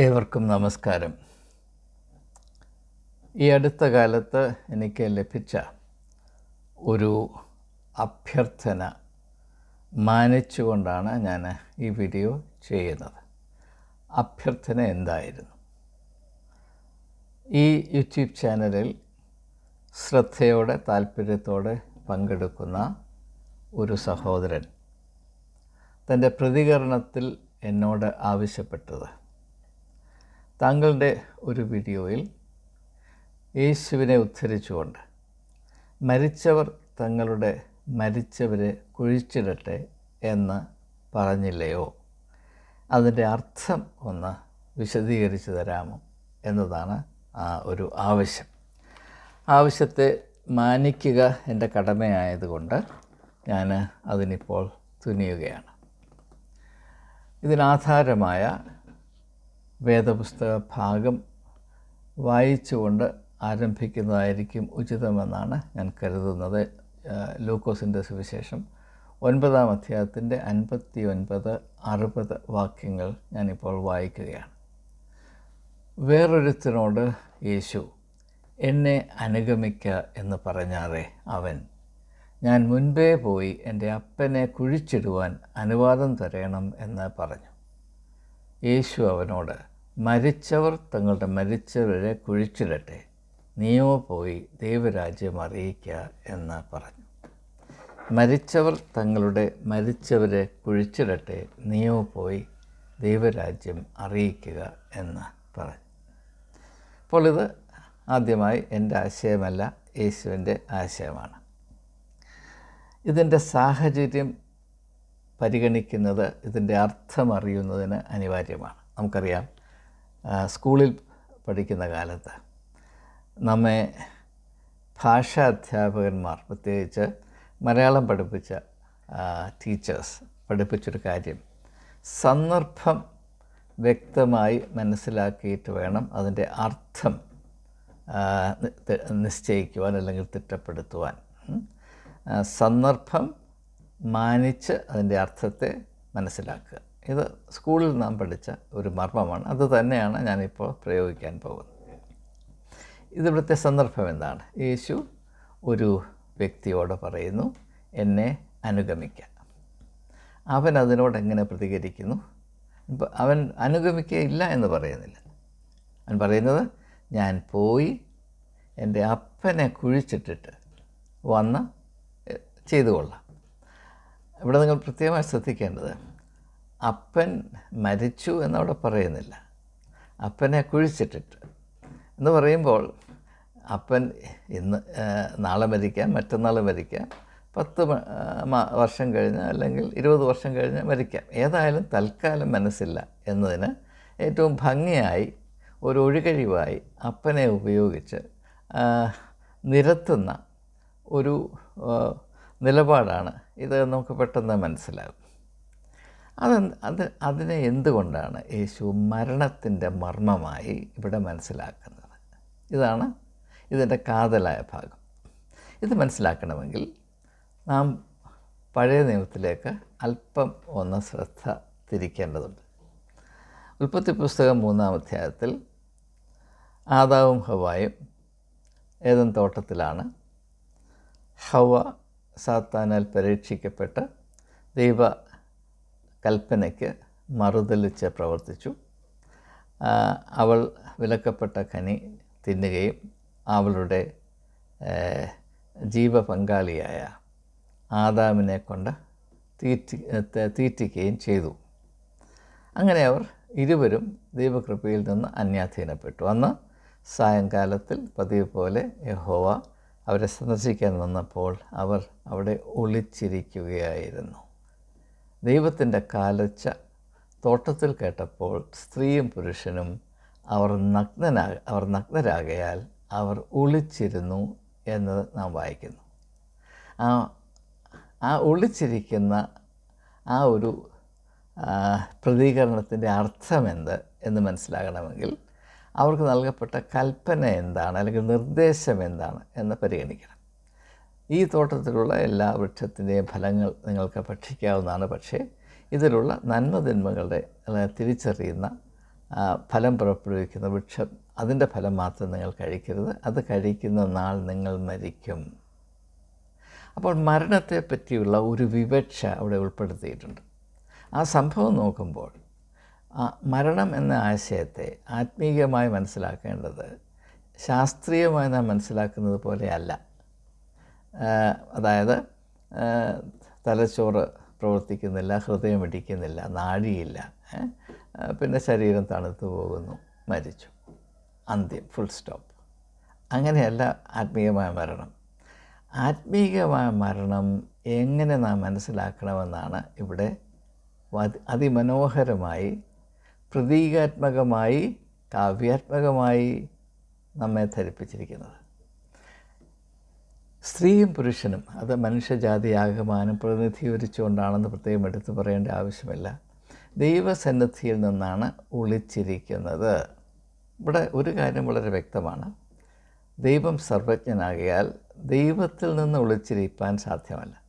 ഏവർക്കും നമസ്കാരം. ഈ അടുത്ത കാലത്ത് എനിക്ക് ലഭിച്ച ഒരു അഭ്യർത്ഥന മാനിച്ചുകൊണ്ടാണ് ഞാൻ ഈ വീഡിയോ ചെയ്യുന്നത്. അഭ്യർത്ഥന എന്തായിരുന്നു? ഈ യൂട്യൂബ് ചാനലിൽ ശ്രദ്ധയോടെ താല്പര്യത്തോടെ പങ്കെടുക്കുന്ന ഒരു സഹോദരൻ തന്റെ പ്രതികരണത്തിൽ എന്നോട് ആവശ്യപ്പെട്ടത് താങ്കളുടെ ഒരു വീഡിയോയിൽ യേശുവിനെ ഉദ്ധരിച്ചുകൊണ്ട് മരിച്ചവർ തങ്ങളുടെ മരിച്ചവരെ കുഴിച്ചിടട്ടെ എന്ന് പറഞ്ഞില്ലയോ? അതിന്റെ അർത്ഥം ഒന്ന് വിശദീകരിച്ചു തരാമോ എന്നതാണ് ആ ഒരു ആവശ്യം. ആവശ്യത്തെ മാനിക്കുക എന്റെ കടമയായതുകൊണ്ട് ഞാൻ അതിനിപ്പോൾ തുനിയുകയാണ്. ഇതിനാധാരമായ വേദപുസ്തക ഭാഗം വായിച്ചുകൊണ്ട് ആരംഭിക്കുന്നതായിരിക്കും ഉചിതമെന്നാണ് ഞാൻ കരുതുന്നത്. ലൂക്കോസിന്റെ സുവിശേഷം ഒൻപതാം അധ്യായത്തിന്റെ അൻപത്തി ഒൻപത് അറുപത് വാക്യങ്ങൾ ഞാനിപ്പോൾ വായിക്കുകയാണ്. വേറൊരുത്തിനോട് യേശു എന്നെ അനുഗമിക്ക എന്ന് പറഞ്ഞാറേ അവൻ. ഞാൻ മുൻപേ പോയി എന്റെ അപ്പനെ കുഴിച്ചിടുവാൻ അനുവാദം തരണം എന്ന് പറഞ്ഞു. യേശു അവനോട് മരിച്ചവർ തങ്ങളുടെ മരിച്ചവരെ കുഴിച്ചിടട്ടെ. നീയോ പോയി ദൈവരാജ്യം അറിയിക്കുക എന്ന് പറഞ്ഞു. മരിച്ചവർ തങ്ങളുടെ മരിച്ചവരെ കുഴിച്ചിടട്ടെ. നീയോ പോയി ദൈവരാജ്യം അറിയിക്കുക എന്ന് പറഞ്ഞു. അപ്പോൾ ഇത് ആദ്യമായി എന്റെ ആശയമല്ല യേശുവിന്റെ ആശയമാണ്. ഇതിന്റെ സാഹചര്യം പരിഗണിക്കുന്നത് ഇതിന്റെ അർത്ഥം അറിയുന്നതിന് അനിവാര്യമാണ്. നമുക്കറിയാം സ്കൂളിൽ പഠിക്കുന്ന കാലത്ത് നമ്മെ ഭാഷാ അധ്യാപകന്മാർ പ്രത്യേകിച്ച് മലയാളം പഠിപ്പിച്ച ടീച്ചേഴ്സ് പഠിപ്പിച്ചൊരു കാര്യം. സന്ദർഭം വ്യക്തമായി മനസ്സിലാക്കിയിട്ട് വേണം അതിന്റെ അർത്ഥം നിശ്ചയിക്കുവാൻ അല്ലെങ്കിൽ തിട്ടപ്പെടുത്തുവാൻ. സന്ദർഭം മാനിച്ച് അതിന്റെ അർത്ഥത്തെ മനസ്സിലാക്കുക. ഇത് സ്കൂളിൽ നാം പഠിച്ച ഒരു മർമ്മമാണ്. അത് തന്നെയാണ് ഞാനിപ്പോൾ പ്രയോഗിക്കാൻ പോകുന്നത്. ഇതിവിടുത്തെ സന്ദർഭം എന്താണ്? യേശു ഒരു വ്യക്തിയോട് പറയുന്നു എന്നെ അനുഗമിക്കുക അവൻ അതിനോട് എങ്ങനെ പ്രതികരിക്കുന്നു? അവൻ അനുഗമിക്കുകയില്ല എന്ന് പറയുന്നില്ല. അവൻ പറയുന്നത് ഞാൻ പോയി എന്റെ അപ്പനെ കുഴിച്ചിട്ടിട്ട് വന്ന് ചെയ്തു കൊള്ളാം ഇവിടെ നിങ്ങൾ പ്രത്യേകമായി ശ്രദ്ധിക്കേണ്ടത് അപ്പൻ മരിച്ചു എന്നവിടെ പറയുന്നില്ല. അപ്പനെ കുഴിച്ചിട്ടിട്ട്. എന്ന് പറയുമ്പോൾ അപ്പൻ ഇന്ന് നാളെ മരിക്കാം മറ്റന്നാൾ മരിക്കാം. പത്ത് വർഷം കഴിഞ്ഞ് അല്ലെങ്കിൽ ഇരുപത് വർഷം കഴിഞ്ഞ് മരിക്കാം. ഏതായാലും തൽക്കാലം മനസ്സില്ല എന്നതിന് ഏറ്റവും ഭംഗിയായി ഒരു ഒഴികഴിവായി അപ്പനെ ഉപയോഗിച്ച് നിരത്തുന്ന ഒരു നിലപാടാണ് ഇത് നമുക്ക് പെട്ടെന്ന് മനസ്സിലാകും. അത് അത് അതിനെ എന്തുകൊണ്ടാണ് യേശു മരണത്തിന്റെ മർമ്മമായി ഇവിടെ മനസ്സിലാക്കുന്നത്? ഇതാണ് ഇതിന്റെ കാതലായ ഭാഗം. ഇത് മനസ്സിലാക്കണമെങ്കിൽ നാം പഴയ നിയമത്തിലേക്ക് അല്പം ഒന്ന് ശ്രദ്ധ തിരിക്കേണ്ടതുണ്ട്. ഉൽപ്പത്തി പുസ്തകം മൂന്നാം അധ്യായത്തിൽ ആദാവും ഹവായും ഏതൻ തോട്ടത്തിലാണ് ഹവ സാത്താനാൽ പരീക്ഷിക്കപ്പെട്ട് ദൈവ കൽപ്പനയ്ക്ക് മറുതലിച്ച് പ്രവർത്തിച്ചു. അവൾ വിലക്കപ്പെട്ട ഖനി തിന്നുകയും അവളുടെ ജീവപങ്കാളിയായ ആദാമിനെ കൊണ്ട് തീറ്റി തീറ്റിക്കുകയും ചെയ്തു. അങ്ങനെ അവർ ഇരുവരും ദൈവകൃപയിൽ നിന്ന് അന്യാധീനപ്പെട്ടു. അന്ന് സായങ്കാലത്തിൽ പതിവ് പോലെ യഹോവ അവരെ സന്ദർശിക്കാൻ വന്നപ്പോൾ അവർ അവിടെ ഒളിച്ചിരിക്കുകയായിരുന്നു. ദൈവത്തിന്റെ കാലച്ച തോട്ടത്തിൽ കേട്ടപ്പോൾ സ്ത്രീയും പുരുഷനും അവർ നഗ്നനാ അവർ നഗ്നരാകയാൽ അവർ ഒളിച്ചിരുന്നു എന്ന് നാം വായിക്കുന്നു. ആ ആ ഒളിച്ചിരിക്കുന്ന ആ ഒരു പ്രതികരണത്തിന്റെ അർത്ഥമെന്ത് എന്ന് മനസ്സിലാകണമെങ്കിൽ അവർക്ക് നൽകപ്പെട്ട കൽപ്പന എന്താണ്? അല്ലെങ്കിൽ നിർദ്ദേശം എന്താണ്? എന്ന് പരിഗണിക്കണം. ഈ തോട്ടത്തിലുള്ള എല്ലാ വൃക്ഷത്തിന്റെയും ഫലങ്ങൾ നിങ്ങൾക്ക് ഭക്ഷിക്കാവുന്നതാണ്. പക്ഷേ ഇതിലുള്ള നന്മതിന്മകളുടെ തിരിച്ചറിയുന്ന ഫലം പുറപ്പെടുവിക്കുന്ന വൃക്ഷം അതിന്റെ ഫലം മാത്രം നിങ്ങൾ കഴിക്കരുത്. അത് കഴിക്കുന്ന നാൾ നിങ്ങൾ മരിക്കും. അപ്പോൾ മരണത്തെ പറ്റിയുള്ള ഒരു വിവക്ഷ അവിടെ ഉൾപ്പെടുത്തിയിട്ടുണ്ട്. ആ സംഭവം നോക്കുമ്പോൾ മരണം എന്ന ആശയത്തെ ആത്മീയമായി മനസ്സിലാക്കേണ്ടത് ശാസ്ത്രീയമായി നാം മനസ്സിലാക്കുന്നത് പോലെയല്ല. അതായത് തലച്ചോറ് പ്രവർത്തിക്കുന്നില്ല ഹൃദയം ഇടിക്കുന്നില്ല നാഴിയില്ല പിന്നെ ശരീരം തണുത്തു പോകുന്നു മരിച്ചു. അന്ത്യം ഫുൾ സ്റ്റോപ്പ് അങ്ങനെയല്ല ആത്മീയമായ മരണം. ആത്മീയമായ മരണം എങ്ങനെ നാം മനസ്സിലാക്കണമെന്നാണ് ഇവിടെ അതിമനോഹരമായി പ്രതീകാത്മകമായി കാവ്യാത്മകമായി നമ്മെ ധരിപ്പിച്ചിരിക്കുന്നത്. സ്ത്രീയും പുരുഷനും അത് മനുഷ്യജാതിയാകമാനം പ്രതിനിധീകരിച്ചുകൊണ്ടാണെന്ന് പ്രത്യേകം എടുത്തു പറയേണ്ട ആവശ്യമില്ല. ദൈവസന്നിധിയിൽ നിന്നാണ് ഒളിച്ചിരിക്കുന്നത്. ഇവിടെ ഒരു കാര്യം വളരെ വ്യക്തമാണ്. ദൈവം സർവജ്ഞനാകിയാൽ ദൈവത്തിൽ നിന്ന് ഒളിച്ചിരിക്കാൻ സാധ്യമല്ല.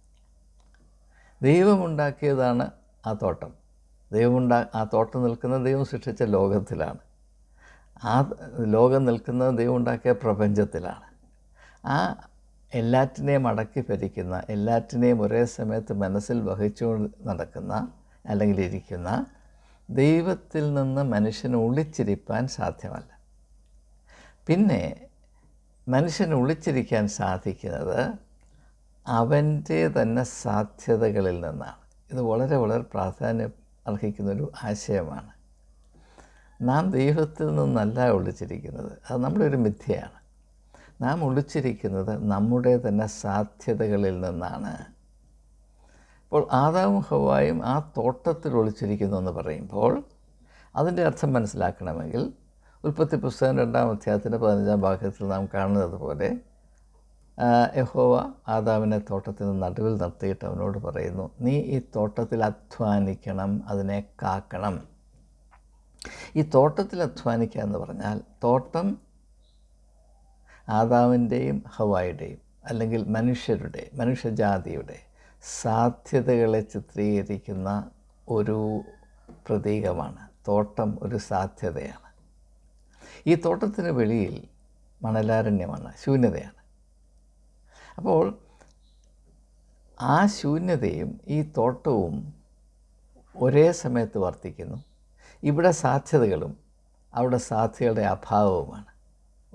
ദൈവമുണ്ടാക്കിയതാണ് ആ തോട്ടം. ദൈവമുണ്ടാ ആ തോട്ടം നിൽക്കുന്നത് ദൈവം സൃഷ്ടിച്ച ലോകത്തിലാണ്. ആ ലോകം നിൽക്കുന്നത് ദൈവം ഉണ്ടാക്കിയ പ്രപഞ്ചത്തിലാണ്. ആ എല്ലാറ്റിനെയും അടക്കി ഭരിക്കുന്ന എല്ലാറ്റിനെയും ഒരേ സമയത്ത് മനസ്സിൽ വഹിച്ചു നടക്കുന്ന അല്ലെങ്കിൽ ഇരിക്കുന്ന ദൈവത്തിൽ നിന്ന് മനുഷ്യന് ഒളിച്ചിരിപ്പാൻ സാധ്യമല്ല. പിന്നെ മനുഷ്യന് ഒളിച്ചിരിക്കാൻ സാധിക്കുന്നത് അവന്റെ തന്നെ സാധ്യതകളിൽ നിന്നാണ്. ഇത് വളരെ വളരെ പ്രാധാന്യം അർഹിക്കുന്നൊരു ആശയമാണ്. നാം ദൈവത്തിൽ നിന്നല്ല ഒളിച്ചിരിക്കുന്നത്. അത് നമ്മുടെ ഒരു മിഥ്യയാണ്. നാം ഒളിച്ചിരിക്കുന്നത് നമ്മുടെ തന്നെ സാധ്യതകളിൽ നിന്നാണ്. അപ്പോൾ ആദാവും ഹവായും ആ തോട്ടത്തിൽ ഒളിച്ചിരിക്കുന്നു എന്ന് പറയുമ്പോൾ അതിന്റെ അർത്ഥം മനസ്സിലാക്കണമെങ്കിൽ ഉൽപ്പത്തി പുസ്തകം രണ്ടാം അധ്യായത്തിന്റെ പതിനഞ്ചാം ഭാഗത്തിൽ നാം കാണുന്നത് പോലെ യഹോവ ആദാമിനെ തോട്ടത്തിന്റെ നടുവിൽ നിർത്തിയിട്ട് അവനോട് പറയുന്നു നീ ഈ തോട്ടത്തിൽ അധ്വാനിക്കണം അതിനെ കാക്കണം. ഈ തോട്ടത്തിൽ അധ്വാനിക്കുക എന്ന് പറഞ്ഞാൽ തോട്ടം ആദാവിന്റെയും ഹവായുടെയും അല്ലെങ്കിൽ മനുഷ്യരുടെ മനുഷ്യജാതിയുടെ സാധ്യതകളെ ചിത്രീകരിക്കുന്ന ഒരു പ്രതീകമാണ്. തോട്ടം ഒരു സാധ്യതയാണ്. ഈ തോട്ടത്തിന് വെളിയിൽ മണലാരണ്യമാണ് ശൂന്യതയാണ്. അപ്പോൾ ആ ശൂന്യതയും ഈ തോട്ടവും ഒരേ സമയത്ത് വർത്തിക്കുന്നു. ഇവിടെ സാധ്യതകളും അവിടെ സാധ്യതയുടെ അഭാവവുമാണ്.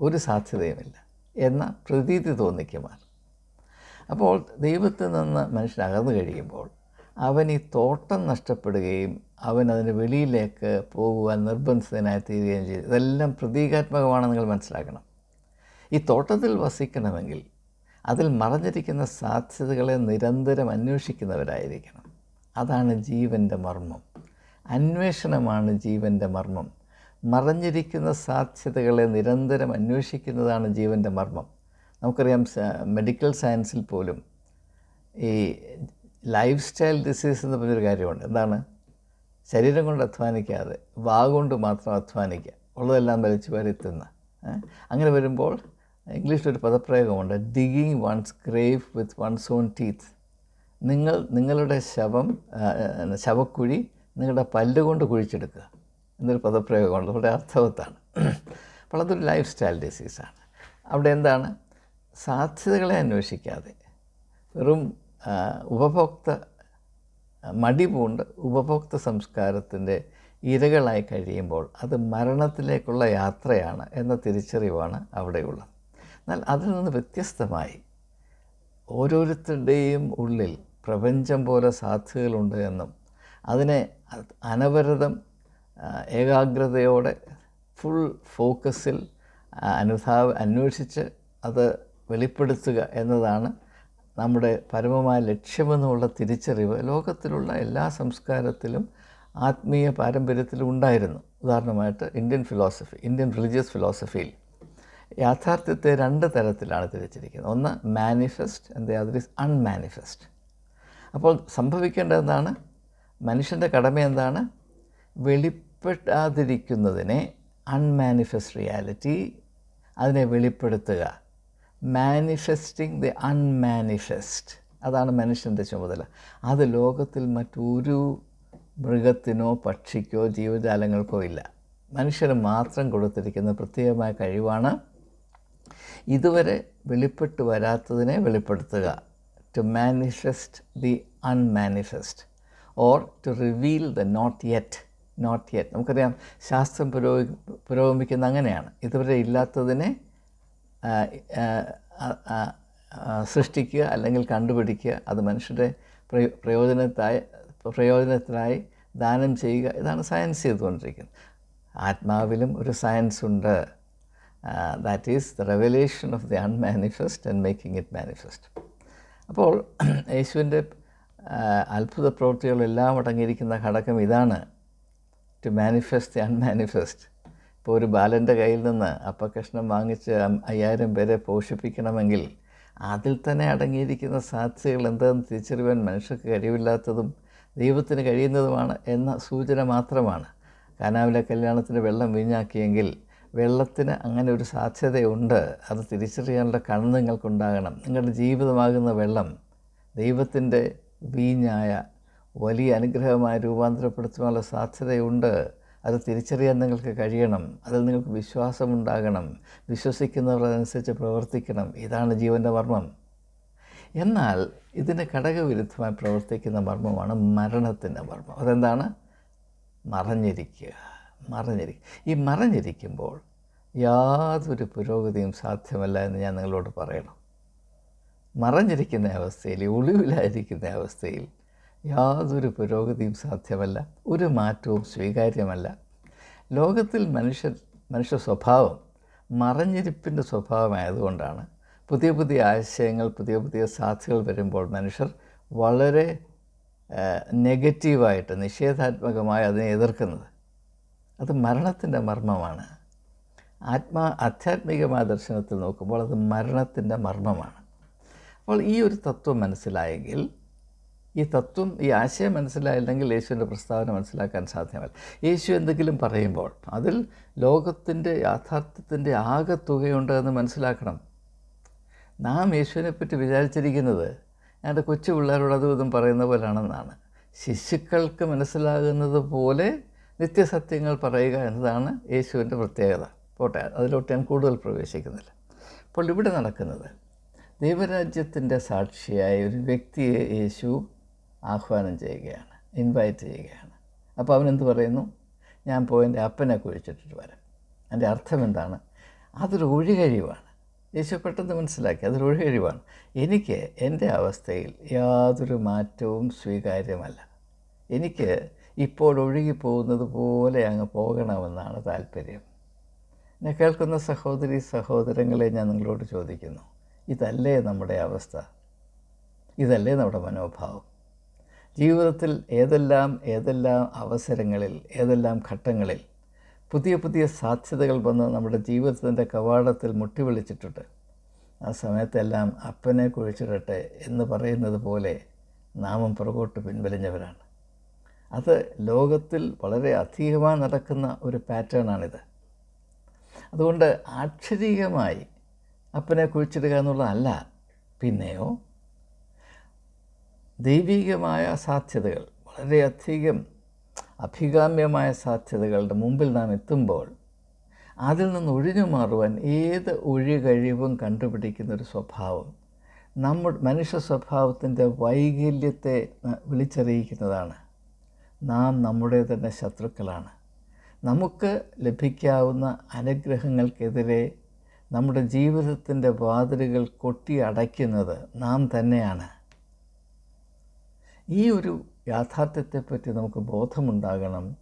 ഒരു സാധ്യതയുമില്ല എന്ന പ്രതീതി തോന്നിക്കുമാണ്. അപ്പോൾ ദൈവത്തിൽ നിന്ന് മനുഷ്യൻ അകന്നു കഴിയുമ്പോൾ അവൻ ഈ തോട്ടം നഷ്ടപ്പെടുകയും അവൻ അതിന് വെളിയിലേക്ക് പോകുവാൻ നിർബന്ധിതനായി തീരുകയും ചെയ്തു ഇതെല്ലാം പ്രതീകാത്മകമാണ് നിങ്ങൾ മനസ്സിലാക്കണം. ഈ തോട്ടത്തിൽ വസിക്കണമെങ്കിൽ അതിൽ മറഞ്ഞിരിക്കുന്ന സാധ്യതകളെ നിരന്തരം അന്വേഷിക്കുന്നവരായിരിക്കണം. അതാണ് ജീവന്റെ മർമ്മം. അന്വേഷണമാണ് ജീവന്റെ മർമ്മം. മറഞ്ഞിരിക്കുന്ന സാധ്യതകളെ നിരന്തരം അന്വേഷിക്കുന്നതാണ് ജീവന്റെ മർമ്മം. നമുക്കറിയാം മെഡിക്കൽ സയൻസിൽ പോലും ഈ ലൈഫ് സ്റ്റൈൽ ഡിസീസ് എന്ന് പറഞ്ഞൊരു കാര്യമുണ്ട്. എന്താണ്? ശരീരം കൊണ്ട് അധ്വാനിക്കാതെ വാ കൊണ്ട് മാത്രം അധ്വാനിക്കുക ഉള്ളതെല്ലാം വലിച്ചു വരുത്തുന്ന അങ്ങനെ വരുമ്പോൾ ഇംഗ്ലീഷിലൊരു പദപ്രയോഗമുണ്ട് digging one's grave with one's own teeth നിങ്ങൾ നിങ്ങളുടെ ശവം ശവക്കുഴി നിങ്ങളുടെ പല്ലുകൊണ്ട് കുഴിച്ചെടുക്കുക. എന്നൊരു പദപ്രയോഗമുണ്ട് വളരെ അർത്ഥവത്താണ്. അപ്പോൾ അതൊരു ലൈഫ് സ്റ്റൈൽ ഡിസീസാണ് അവിടെ എന്താണ്? സാധ്യതകളെ അന്വേഷിക്കാതെ വെറും ഉപഭോക്ത മടി പൂണ്ട് ഉപഭോക്തൃ സംസ്കാരത്തിന്റെ ഇരകളായി കഴിയുമ്പോൾ അത് മരണത്തിലേക്കുള്ള യാത്രയാണ് എന്ന തിരിച്ചറിവാണ് അവിടെയുള്ളത് എന്നാൽ അതിൽ നിന്ന് വ്യത്യസ്തമായി ഓരോരുത്തരുടെയും ഉള്ളിൽ പ്രപഞ്ചം പോലെ സാധ്യതകളുണ്ട് എന്നും അതിനെ അത് അനവരതം ഏകാഗ്രതയോടെ ഫുൾ ഫോക്കസിൽ അനുധാവ അന്വേഷിച്ച് അത് വെളിപ്പെടുത്തുക എന്നതാണ് നമ്മുടെ പരമമായ ലക്ഷ്യമെന്നുള്ള തിരിച്ചറിവ് ലോകത്തിലുള്ള എല്ലാ സംസ്കാരത്തിലും ആത്മീയ പാരമ്പര്യത്തിലും ഉണ്ടായിരുന്നു. ഉദാഹരണമായിട്ട് ഇന്ത്യൻ ഫിലോസഫി ഇന്ത്യൻ റിലീജിയസ് ഫിലോസഫിയിൽ യാഥാർത്ഥ്യത്തെ രണ്ട് തരത്തിലാണ് തിരിച്ചിരിക്കുന്നത്. ഒന്ന് manifest and the other is unmanifest അപ്പോൾ സംഭവിക്കേണ്ടതെന്താണ് മനുഷ്യന്റെ കടമ എന്താണ്? വെളിപ്പെടാതിരിക്കുന്നതിനെ അൺമാനിഫെസ്റ്റ് റിയാലിറ്റി അതിനെ വെളിപ്പെടുത്തുക. മാനിഫെസ്റ്റിംഗ് ദി അൺമാനിഫെസ്റ്റ് അതാണ് മനുഷ്യന്റെ ചുമതല. അത് ലോകത്തിൽ മറ്റൊരു മൃഗത്തിനോ പക്ഷിക്കോ ജീവജാലങ്ങൾക്കോ ഇല്ല. മനുഷ്യന് മാത്രം കൊടുത്തിരിക്കുന്ന പ്രത്യേകമായ കഴിവാണ് ഇതുവരെ വെളിപ്പെട്ട് വരാത്തതിനെ വെളിപ്പെടുത്തുക. To manifest the unmanifest or to reveal the not yet not yet നമുക്കറിയാം ശാസ്ത്രം പുരോഗി പുരോഗമിക്കുന്ന അങ്ങനെയാണ്. ഇതുവരെ ഇല്ലാത്തതിനെ സൃഷ്ടിക്കുക അല്ലെങ്കിൽ കണ്ടുപിടിക്കുക അത് മനുഷ്യരുടെ പ്രയോ പ്രയോജനത്തായി പ്രയോജനത്തിനായി ദാനം ചെയ്യുക ഇതാണ് സയൻസ് ചെയ്തുകൊണ്ടിരിക്കുന്നത്. ആത്മാവിലും ഒരു സയൻസ് ഉണ്ട്. That is the revelation of the unmanifest and making it manifest അപ്പോൾ യേശുവിന്റെ അത്ഭുത പ്രവൃത്തികളെല്ലാം അടങ്ങിയിരിക്കുന്ന ഘടകം ഇതാണ്. ടു മാനിഫെസ്റ്റ് ദി അൺമാനിഫെസ്റ്റ് ഇപ്പോൾ ഒരു ബാലന്റെ കയ്യിൽ നിന്ന് അപ്പകഷ്ണം വാങ്ങിച്ച് അയ്യായിരം പേരെ പോഷിപ്പിക്കണമെങ്കിൽ അതിൽ തന്നെ അടങ്ങിയിരിക്കുന്ന സാധ്യതകൾ എന്താണെന്ന് തിരിച്ചറിയാൻ മനുഷ്യർക്ക് കഴിവില്ലാത്തതും ദൈവത്തിന് കഴിയുന്നതുമാണ് എന്ന സൂചന മാത്രമാണ്. കാനാവിലെ കല്യാണത്തിന് വെള്ളം വീഞ്ഞാക്കിയെങ്കിൽ വെള്ളത്തിന് അങ്ങനെ ഒരു സാധ്യതയുണ്ട്. അത് തിരിച്ചറിയാനുള്ള കണ്ണ് നിങ്ങൾക്കുണ്ടാകണം. നിങ്ങളുടെ ജീവിതമാകുന്ന വെള്ളം ദൈവത്തിന്റെ വീഞ്ഞായ വലിയ അനുഗ്രഹമായി രൂപാന്തരപ്പെടുത്തുവാനുള്ള സാധ്യതയുണ്ട്. അത് തിരിച്ചറിയാൻ നിങ്ങൾക്ക് കഴിയണം. അതിൽ നിങ്ങൾക്ക് വിശ്വാസമുണ്ടാകണം. വിശ്വസിക്കുന്നവർ അതനുസരിച്ച് പ്രവർത്തിക്കണം. ഇതാണ് ജീവന്റെ മർമ്മം. എന്നാൽ ഇതിന് ഘടകവിരുദ്ധമായി പ്രവർത്തിക്കുന്ന മർമ്മമാണ് മരണത്തിന്റെ മർമ്മം. അതെന്താണ്? മറഞ്ഞിരിക്കുക. മറഞ്ഞിരിക്കുക. ഈ മറഞ്ഞിരിക്കുമ്പോൾ യാതൊരു പുരോഗതിയും സാധ്യമല്ല എന്ന് ഞാൻ നിങ്ങളോട് പറയണം. മറഞ്ഞിരിക്കുന്ന അവസ്ഥയിൽ ഒളിവിലായിരിക്കുന്ന അവസ്ഥയിൽ യാതൊരു പുരോഗതിയും സാധ്യമല്ല ഒരു മാറ്റവും സ്വീകാര്യമല്ല. ലോകത്തിൽ മനുഷ്യ മനുഷ്യ സ്വഭാവം മറഞ്ഞിരിപ്പിന്റെ സ്വഭാവമായതുകൊണ്ടാണ്. പുതിയ പുതിയ ആശയങ്ങൾ പുതിയ പുതിയ സാധ്യതകൾ വരുമ്പോൾ മനുഷ്യർ വളരെ നെഗറ്റീവായിട്ട് നിഷേധാത്മകമായി അതിനെ എതിർക്കുന്നത്. അത് മരണത്തിന്റെ മർമ്മമാണ്. ആത്മാ ആധ്യാത്മികമായ ദർശനത്തിൽ നോക്കുമ്പോൾ അത് മരണത്തിന്റെ മർമ്മമാണ്. അപ്പോൾ ഈ ഒരു തത്വം മനസ്സിലായെങ്കിൽ ഈ തത്വം ഈ ആശയം മനസ്സിലായില്ലെങ്കിൽ യേശുവിന്റെ പ്രസ്താവന മനസ്സിലാക്കാൻ സാധ്യമല്ല. യേശു എന്തെങ്കിലും പറയുമ്പോൾ അതിൽ ലോകത്തിന്റെ യാഥാർത്ഥ്യത്തിന്റെ ആകെ തുകയുണ്ട് എന്ന് മനസ്സിലാക്കണം. നാം യേശുവിനെ പറ്റി വിചാരിച്ചിരിക്കുന്നത് എന്റെ കൊച്ചു പിള്ളേരോട് അതും ഇതും പറയുന്ന പോലാണെന്നാണ്. ശിശുക്കൾക്ക് മനസ്സിലാകുന്നത് പോലെ നിത്യസത്യങ്ങൾ പറയുക എന്നതാണ് യേശുവിന്റെ പ്രത്യേകത. പോട്ടെ അതിലോട്ട് ഞാൻ കൂടുതൽ പ്രവേശിക്കുന്നില്ല. അപ്പോൾ ഇവിടെ നടക്കുന്നത് ദൈവരാജ്യത്തിന്റെ സാക്ഷിയായ ഒരു വ്യക്തിയെ യേശു ആഹ്വാനം ചെയ്യുകയാണ് ഇൻവൈറ്റ് ചെയ്യുകയാണ്. അപ്പോൾ അവൻ എന്ത് പറയുന്നു? ഞാൻ പോയി എന്റെ അപ്പനെ കുഴിച്ചിട്ടിട്ട് വരാം. എന്റെ അർത്ഥം എന്താണ്? അതൊരു ഒഴികഴിവാണ്. യേശു പെട്ടെന്ന് മനസ്സിലാക്കി അതൊരു ഒഴികഴിവാണ്. എനിക്ക് എന്റെ അവസ്ഥയിൽ യാതൊരു മാറ്റവും സ്വീകാര്യമല്ല. എനിക്ക് ഇപ്പോൾ ഒഴുകി പോകുന്നത് പോലെ അങ്ങ് പോകണമെന്നാണ് താല്പര്യം. എന്നെ കേൾക്കുന്ന സഹോദരി സഹോദരങ്ങളെ ഞാൻ നിങ്ങളോട് ചോദിക്കുന്നു ഇതല്ലേ നമ്മുടെ അവസ്ഥ? ഇതല്ലേ നമ്മുടെ മനോഭാവം? ജീവിതത്തിൽ ഏതെല്ലാം ഏതെല്ലാം അവസരങ്ങളിൽ ഏതെല്ലാം ഘട്ടങ്ങളിൽ പുതിയ പുതിയ സാധ്യതകൾ വന്ന് നമ്മുടെ ജീവിതത്തിന്റെ കവാടത്തിൽ മുട്ടി വിളിച്ചിട്ടുണ്ട് ആ സമയത്തെല്ലാം അപ്പനെ കുഴിച്ചിടട്ടെ എന്ന് പറയുന്നത് പോലെ നാമം പുറകോട്ട് പിൻവലിഞ്ഞവരാണ്. അത് ലോകത്തിൽ വളരെ അധികമായി നടക്കുന്ന ഒരു പാറ്റേണാണിത്. അതുകൊണ്ട് ആക്ഷരികമായി അപ്പനെ കുഴിച്ചിടുക എന്നുള്ളതല്ല പിന്നെയോ ദൈവികമായ സാധ്യതകൾ വളരെയധികം അഭികാമ്യമായ സാധ്യതകളുടെ മുമ്പിൽ നാം എത്തുമ്പോൾ അതിൽ നിന്ന് ഒഴിഞ്ഞു മാറുവാൻ ഏത് ഒഴികഴിവും കണ്ടുപിടിക്കുന്ന ഒരു സ്വഭാവം നമ്മൾ മനുഷ്യ സ്വഭാവത്തിന്റെ വൈകല്യത്തെ വിളിച്ചറിയിക്കുന്നതാണ്. നാം നമ്മുടെ തന്നെ ശത്രുക്കളാണ്. നമുക്ക് ലഭിക്കാവുന്ന അനുഗ്രഹങ്ങൾക്കെതിരെ നമ്മുടെ ജീവിതത്തിന്റെ വാതിലുകൾ കൊട്ടി അടയ്ക്കുന്നത് നാം തന്നെയാണ്. ഈ ഒരു യാഥാർത്ഥ്യത്തെപ്പറ്റി നമുക്ക് ബോധമുണ്ടാകണം.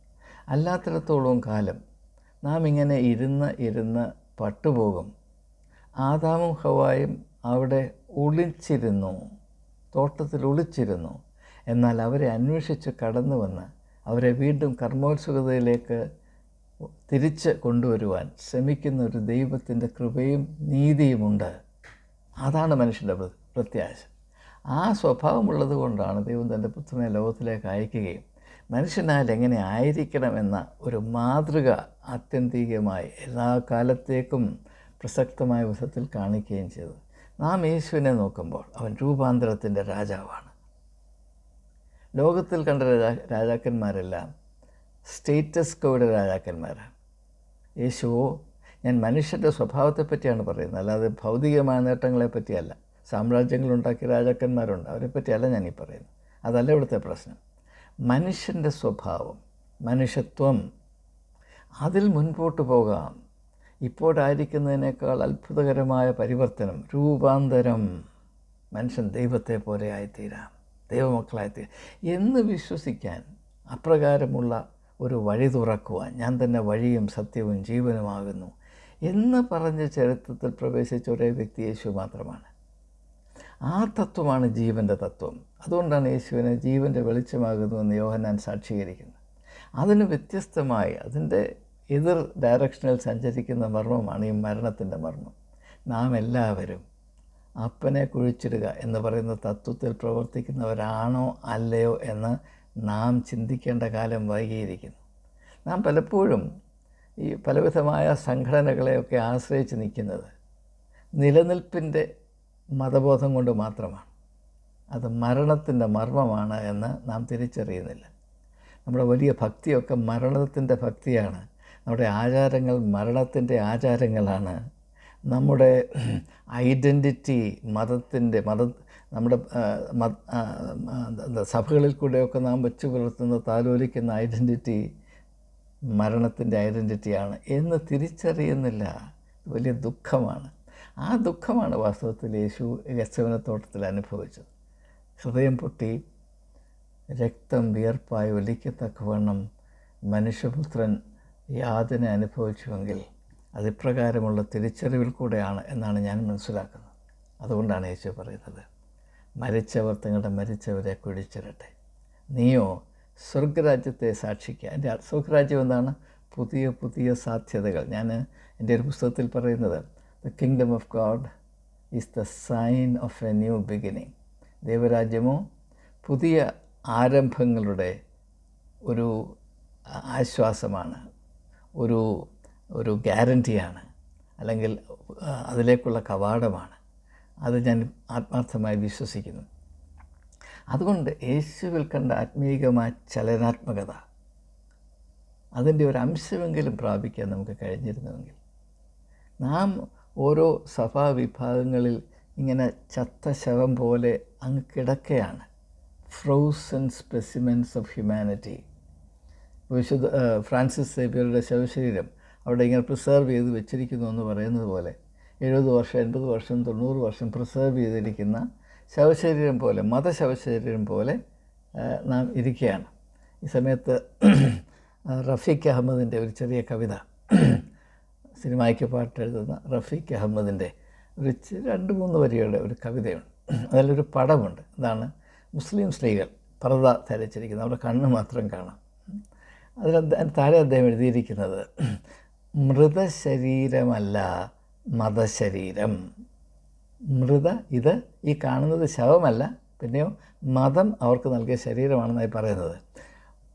അല്ലാത്തിടത്തോളം കാലം നാം ഇങ്ങനെ ഇരുന്ന് ഇരുന്ന് പട്ടുപോകും. ആദാമും ഹവായും അവിടെ ഒളിച്ചിരുന്നു. തോട്ടത്തിൽ ഒളിച്ചിരുന്നു. എന്നാൽ അവരെ അന്വേഷിച്ച് കടന്നു വന്ന് അവരെ വീണ്ടും കർമ്മോത്സുകതയിലേക്ക് തിരിച്ച് കൊണ്ടുവരുവാൻ ശ്രമിക്കുന്ന ഒരു ദൈവത്തിന്റെ കൃപയും നീതിയുമുണ്ട്. അതാണ് മനുഷ്യന്റെ പ്രത്യാശ. ആ സ്വഭാവമുള്ളത് കൊണ്ടാണ് ദൈവം തന്റെ പുത്രനെ ലോകത്തിലേക്ക് അയക്കുകയും മനുഷ്യനാൽ എങ്ങനെ ആയിരിക്കണമെന്ന ഒരു മാതൃക ആത്യന്തികമായി എല്ലാ കാലത്തേക്കും പ്രസക്തമായ വിധത്തിൽ കാണിക്കുകയും ചെയ്തു. നാം യേശുവിനെ നോക്കുമ്പോൾ അവൻ രൂപാന്തരത്തിന്റെ രാജാവാണ്. ലോകത്തിൽ കണ്ട രാജാ രാജാക്കന്മാരെല്ലാം സ്റ്റേറ്റസ് കോയുടെ രാജാക്കന്മാരാണ്. യേശുവോ ഞാൻ മനുഷ്യന്റെ സ്വഭാവത്തെപ്പറ്റിയാണ് പറയുന്നത്. അല്ലാതെ ഭൗതികമായ നേട്ടങ്ങളെ പറ്റിയല്ല സാമ്രാജ്യങ്ങളുണ്ടാക്കിയ രാജാക്കന്മാരുണ്ട്. അവരെ പറ്റിയല്ല ഞാൻ ഈ പറയുന്നത്. അതല്ല ഇവിടുത്തെ പ്രശ്നം. മനുഷ്യന്റെ സ്വഭാവം മനുഷ്യത്വം അതിൽ മുൻപോട്ട് പോകാം. ഇപ്പോഴായിരിക്കുന്നതിനേക്കാൾ അത്ഭുതകരമായ പരിവർത്തനം രൂപാന്തരം മനുഷ്യൻ ദൈവത്തെ പോലെ ആയിത്തീരാം. ദൈവമക്കളായിത്തീരാം. എന്ന് വിശ്വസിക്കാൻ അപ്രകാരമുള്ള ഒരു വഴി തുറക്കുവാൻ ഞാൻ തന്നെ വഴിയും സത്യവും ജീവനുമാകുന്നു എന്ന് പറഞ്ഞ ചരിത്രത്തിൽ പ്രവേശിച്ച ഒരേ വ്യക്തി യേശു മാത്രമാണ്. ആ തത്വമാണ് ജീവന്റെ തത്വം. അതുകൊണ്ടാണ് യേശുവിനെ ജീവന്റെ വെളിച്ചമാകുന്നുവെന്ന് യോഹന്നാൻ സാക്ഷീകരിക്കുന്നത്. അതിന് വ്യത്യസ്തമായി അതിന്റെ എതിർ ഡയറക്ഷനിൽ സഞ്ചരിക്കുന്ന മർമ്മമാണ് ഈ മരണത്തിന്റെ മർമ്മം. നാം എല്ലാവരും അപ്പനെ കുഴിച്ചിടുക എന്ന് പറയുന്ന തത്വത്തിൽ പ്രവർത്തിക്കുന്നവരാണോ അല്ലയോ എന്ന് നാം ചിന്തിക്കേണ്ട കാലം വൈകിയിരിക്കുന്നു. നാം പലപ്പോഴും ഈ പലവിധമായ സംഘടനകളെയൊക്കെ ആശ്രയിച്ച് നിൽക്കുന്നത് നിലനിൽപ്പിന്റെ മതബോധം കൊണ്ട് മാത്രമാണ്. അത് മരണത്തിന്റെ മർമ്മമാണ് എന്ന് നാം തിരിച്ചറിയുന്നില്ല. നമ്മുടെ വലിയ ഭക്തിയൊക്കെ മരണത്തിന്റെ ഭക്തിയാണ്. നമ്മുടെ ആചാരങ്ങൾ മരണത്തിന്റെ ആചാരങ്ങളാണ്. നമ്മുടെ ഐഡന്റിറ്റി മതത്തിന്റെ മത നമ്മുടെ സഭകളിൽ കൂടെയൊക്കെ നാം വെച്ച് പുലർത്തുന്ന താലോലിക്കുന്ന ഐഡന്റിറ്റി മരണത്തിന്റെ ഐഡന്റിറ്റിയാണ് എന്ന് തിരിച്ചറിയുന്നില്ല. വലിയ ദുഃഖമാണ്. ആ ദുഃഖമാണ് വാസ്തവത്തിൽ യേശു ഗസ്തവനത്തോട്ടത്തിൽ അനുഭവിച്ചത്. ഹൃദയം പൊട്ടി രക്തം വിയർപ്പായി ഒലിക്കത്തക്കവണ്ണം മനുഷ്യപുത്രൻ യാതന അനുഭവിച്ചുവെങ്കിൽ അതിപ്രകാരമുള്ള തിരിച്ചറിവിൽ കൂടെയാണ് എന്നാണ് ഞാൻ മനസ്സിലാക്കുന്നത്. അതുകൊണ്ടാണ് യേശു പറയുന്നത് മരിച്ചവർ തങ്ങളുടെ മരിച്ചവരെ കുഴിച്ചിരട്ടെ നീയോ സ്വർഗരാജ്യത്തെ സാക്ഷിക്കുക എന്റെ സ്വർഗരാജ്യം എന്താണ്? പുതിയ പുതിയ സാധ്യതകൾ. ഞാൻ എന്റെ ഒരു പുസ്തകത്തിൽ പറയുന്നത് the kingdom of God is the sign of a new beginning ദൈവരാജ്യമോ പുതിയ ആരംഭങ്ങളുടെ ഒരു ആശ്വാസമാണ് ഒരു ഒരു ഗ്യാരന്റിയാണ് അല്ലെങ്കിൽ അതിലേക്കുള്ള കവാടമാണ്. അത് ഞാൻ ആത്മാർത്ഥമായി വിശ്വസിക്കുന്നു. അതുകൊണ്ട് യേശുവിൽ കണ്ട ആത്മീയമായ ചലനാത്മകത അതിന്റെ ഒരു അംശമെങ്കിലും പ്രാപിക്കാൻ നമുക്ക് കഴിഞ്ഞിരുന്നുവെങ്കിൽ നാം ഓരോ സഭാ വിഭാഗങ്ങളിൽ ഇങ്ങനെ ചത്ത ശവം പോലെ അങ്ങ് കിടക്കുകയാണ് ഫ്രോസൺ സ്പെസിമെൻസ് ഓഫ് ഹ്യൂമാനിറ്റി വിശുദ്ധ ഫ്രാൻസിസ് സേബിയറുടെ ശവശരീരം അവിടെ ഇങ്ങനെ പ്രിസർവ് ചെയ്ത് വെച്ചിരിക്കുന്നു എന്ന് പറയുന്നത് പോലെ. എഴുപത് വർഷം എൺപത് വർഷം തൊണ്ണൂറ് വർഷം പ്രിസർവ് ചെയ്തിരിക്കുന്ന ശവശരീരം പോലെ മതശവശരീരം പോലെ നാം ഇരിക്കുകയാണ്. ഈ സമയത്ത് റഫീഖ് അഹമ്മദിന്റെ ഒരു ചെറിയ കവിത. സിനിമയ്ക്ക് പാട്ട് എഴുതുന്ന റഫീഖ് അഹമ്മദിന്റെ ഒരു രണ്ട് മൂന്ന് വരികളുടെ ഒരു കവിതയുണ്ട്. അതിലൊരു പടമുണ്ട്. അതാണ് മുസ്ലിം സ്ത്രീകൾ പർദ ധരിച്ചിരിക്കുന്നത്. അവിടെ കണ്ണ് മാത്രം കാണാം. അതിൽ താഴെ അദ്ദേഹം എഴുതിയിരിക്കുന്നത് മൃതശരീരമല്ല മതശരീരം. മൃത ഇത് ഈ കാണുന്നത് ശവമല്ല പിന്നെയോ മതം അവർക്ക് നൽകിയ ശരീരമാണെന്നായി പറയുന്നത്.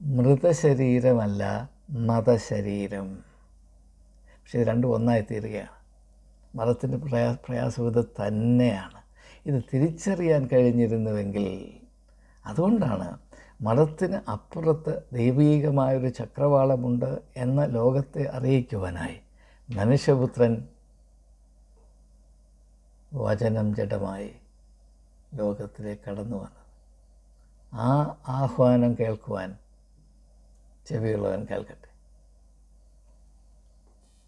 മൃതശരീരമല്ല മതശരീരം. പക്ഷേ രണ്ടും ഒന്നായി തീരുകയാണ്. മതത്തിന്റെ പ്രയാ പ്രയാസം ഇത് തന്നെയാണ്. ഇത് തിരിച്ചറിയാൻ കഴിഞ്ഞിരുന്നുവെങ്കിൽ അതുകൊണ്ടാണ് മതത്തിന് അപ്പുറത്ത് ദൈവീകമായൊരു ചക്രവാളമുണ്ട് എന്ന ലോകത്തെ അറിയിക്കുവാനായി മനുഷ്യപുത്രൻ വചനം ജഡമായി ലോകത്തിലേക്ക് കടന്നു വന്നത്. ആ ആഹ്വാനം കേൾക്കുവാൻ ചെവിയുള്ളവൻ കേൾക്കട്ടെ.